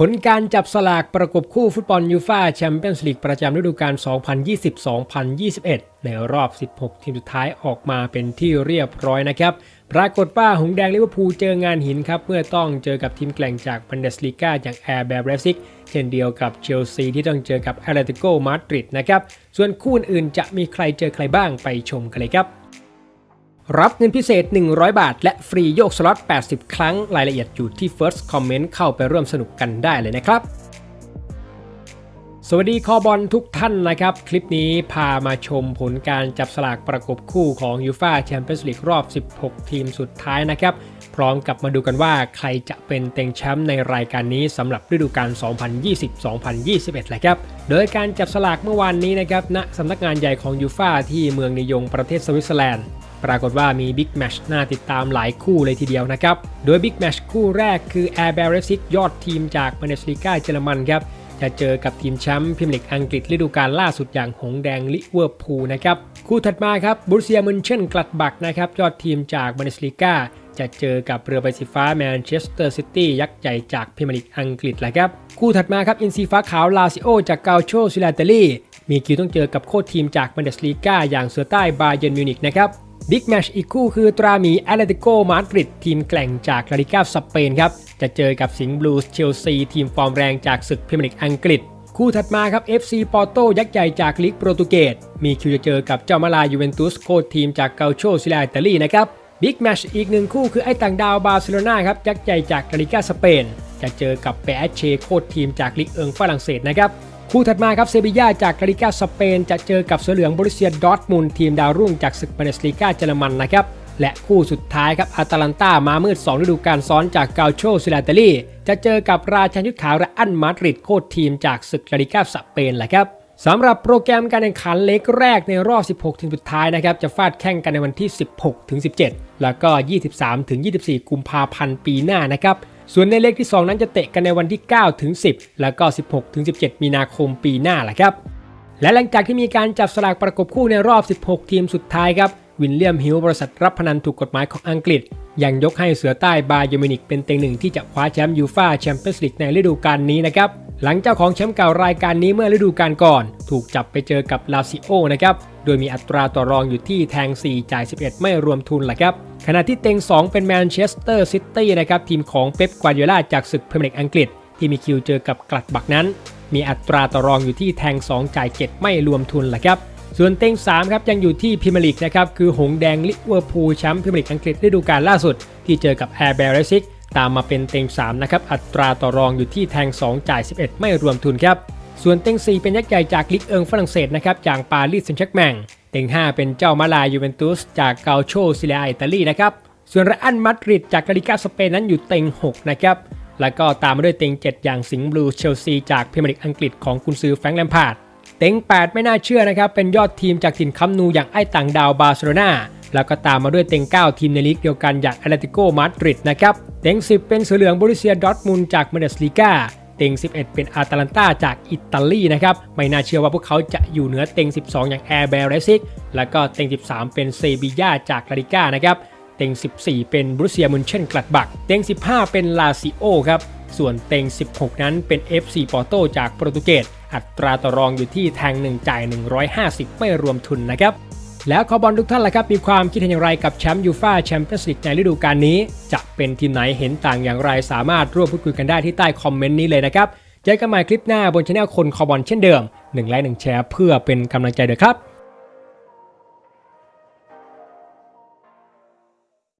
ผลการจับสลากประกบคู่ฟุตบอลยูฟ่าแชมเปี้ยนส์ลีกประจำฤดูกาล 2020-2021 ในรอบ 16 ทีมสุดท้ายออกมาเป็นที่เรียบร้อยนะครับ ปรากฏว่าหงแดงลิเวอร์พูลเจองานหินครับ เมื่อต้องเจอกับทีมแกล่งจากบันเดสลีกาอย่างแอร์แบร์เรซิกเช่นเดียวกับเชลซีที่ต้องเจอกับแอตเลติโกมาดริดนะครับ ส่วนคู่อื่นจะมีใครเจอใครบ้างไปชมกันเลยครับ รับเงินพิเศษ 100 บาท และฟรีโยกสล็อต 80 ครั้ง รายละเอียดอยู่ที่ First Comment เข้าไปร่วมสนุกกันได้เลยนะครับ สวัสดีคอบอลทุกท่านนะครับ คลิปนี้พามาชมผลการจับสลากประกบคู่ของยูฟาแชมเปี้ยนส์ลีกรอบ 16 ทีมสุดท้ายนะครับ พร้อมกับมาดูกันว่าใครจะเป็นเต็งแชมป์ในรายการนี้สำหรับฤดูกาล 2020-2021แหละครับโดยการจับสลากเมื่อวานนี้นะครับณสำนักงานใหญ่ของยูฟาที่เมืองนิยงประเทศสวิตเซอร์แลนด์ ปรากฏว่ามีบิ๊กแมชน่าติดตามหลายคู่เลยทีเดียวนะครับ โดยบิ๊กแมชคู่แรกคือ Air b a r ซิกยอดทีมจากเบันสลีกาเยอรมันครับ จะเจอกับทีมแชมป์พรีเมียร์ลีกอังกฤษฤดูกาลล่าสุดอย่างหงแดงลิเวอร์พูลนะครับ คู่ถัดมาครับบูรเซียมุนเช่นกลัดบักนะครับยอดทีมจากเบันสลีกาจะเจอกับเรือใบสีฟ้าแมนเชสเตอร์ซิตี้ยักษ์ใหญ่จากพรีเมียร์ลีกอังกฤษแหละครับ คู่ถัดมาครับอินซีฟ้าขาวลาซิโอจากเกาโชซิลาเตลีมีคิวต้องเจอกับโค้ชทีมจากบันเดสลีกาอย่างเสือใต้บาเยร์นมิวนิกนะครับ บิ๊กแมชอีกคู่คือตราหมีแอตเลติโกมาดริดทีมแกล่งจากลาลิกาสเปนครับ จะเจอกับสิงห์บลูส์เชลซีทีมฟอร์มแรงจากศึกพรีเมียร์ลีกอังกฤษ คู่ถัดมาครับ FC ปอร์โตยักษ์ใหญ่จากลีกโปรตุเกสมีคิวจะเจอกับเจ้ามาลายูเวนตุสโค้ชทีมจากเกาโชซิลาอิตาลีนะครับบิ๊กแมชอีกหนึ่งคู่คือไอ้ต่างดาวบาร์เซโลนาครับยักษ์ใหญ่จากลาลิกาสเปนจะเจอกับเปแอเชโค้ชทีมจากลีกเอิงฝรั่งเศสนะครับ คู่ถัดมาครับเซบียาจากลาลิกาสเปน จะเจอกับเสือเหลืองบริเซียดอร์ทมุนทีมดาวรุ่งจากศึกเบันสลีกาเยอรมันนะครับและคู่สุดท้ายครับอาตาลันตามามืด 2 ฤดูกาลซ้อนจากเกาโชซิลาเตลีจะเจอกับราชันยุทธขาวและอันมาดริดโค้ชทีมจากศึกลาลิกาสเปนแหละครับสำหรับโปรแกรมการแข่งขันเล็กแรกในรอบ 16 ทีมสุดท้ายนะครับ จะฟาดแข่งกันในวันที่ 16 ถึง 17 แล้วก็ 23 ถึง 24 กุมภาพันธ์ปีหน้านะครับ ส่วนในเลขที่ 2 นั้นจะเตะกันในวันที่ 9 ถึง 10 แล้วก็ 16 ถึง 17 มีนาคมปีหน้าแหละครับ และหลังจากที่มีการจับสลากประกบคู่ในรอบ 16 ทีมสุดท้ายครับ วินเลียมฮิลบริษัทรับพนันถูกกฎหมายของอังกฤษ ยังยกให้เสือใต้บาเยอร์มินิกเป็นเต็งหนึ่งที่จะคว้าแชมป์ยูฟาแชมเปี้ยนส์ลีกในฤดูกาลนี้นะครับ หลังเจ้าของแชมป์เก่ารายการนี้เมื่อฤดูกาลก่อน ถูกจับไปเจอกับลาซิโอนะครับ โดยมีอัตราต่อรองอยู่ที่แทง 4 จ่าย 11 ไม่รวมทุนแหละครับ ขณะที่เต็ง 2 เป็นแมนเชสเตอร์ซิตี้นะครับ ทีมของเป๊ปกวาร์ดิโอลาจากศึกพรีเมียร์ลีกอังกฤษ ที่มีคิวเจอกับกลัดบักนั้น มีอัตราต่อรองอยู่ที่แทง 2 จ่าย 7 ไม่รวมทุนแหละครับส่วนเต็ง3ครับยังอยู่ที่พรีเมียร์ลีกนะครับคือหงแดงลิเวอร์พูลแชมป์พรีเมียร์ลีกอังกฤษฤดูกาลล่าสุด ที่เจอกับแอร์เบรซิก ตามมาเป็นเต็ง 3 นะครับ อัตราต่อรองอยู่ที่แทง 2 จ่าย 11 ไม่รวมทุนครับ ส่วนเต็ง 4 เป็นยักษ์ใหญ่จากลีกเอิงฝรั่งเศสนะครับจากปารีสแซงต์แชร์กแมงเต็ง 5 เป็นเจ้ามาลายูเวนตุสจากเกาโชซิเลียอิตาลีนะครับส่วนเรอัลมาดริดจากลาลิกาสเปนนั้นอยู่เต็ง 6 นะครับแล้วก็ตามมาด้วยเต็ง 7 อย่างสิงห์บลูเชลซีจากพรีเมียร์ลีกอังกฤษของกุนซือแฟรงค์แลมพาร์ดเต็ง 8 ไม่น่าเชื่อนะครับเป็นยอดทีมจากถิ่นคัมนูอย่างไอ้ต่างดาวบาร์เซโลนา แล้วก็ตามมาด้วยเต็ง 9 ทีมในลีกเดียวกันอย่างแอตเลติโกมาดริดนะครับ เต็ง 10 เป็นเสือเหลืองบริเซียดอทมุนจากมาเดสลีกาเต็ง 11 เป็นอาตาลันตาจากอิตาลีนะครับ ไม่น่าเชื่อว่าพวกเขาจะอยู่เหนือเต็ง 12 อย่างแอร์เบรซิก แล้วก็เต็ง 13 เป็นเซบียาจากลาลิก้านะครับเต็ง 14 เป็นบรูเซียมุนเช่นกลัดบัก เต็ง 15 เป็นลาซิโอครับ ส่วนเต็ง 16 นั้นเป็น FC ปอร์โตจากโปรตุเกส อัตราต่อรองอยู่ที่แทง 1 จ่าย 150 ไม่รวมทุนนะครับ แล้วขอบอลทุกท่านล่ะครับมีความคิดเห็นอย่างไรกับแชมป์ยูฟาแชมเปี้ยนส์ลีกในฤดูกาลนี้ จะเป็นทีมไหนเห็นต่างอย่างไรสามารถร่วมพูดคุยกันได้ที่ใต้คอมเมนต์นี้เลยนะครับเจอกันใหม่คลิปหน้าบนช anel คนคอบอลเช่นเดิม1ไลค์1แชร์เพื่อเป็นกำลังใจเด้อครับ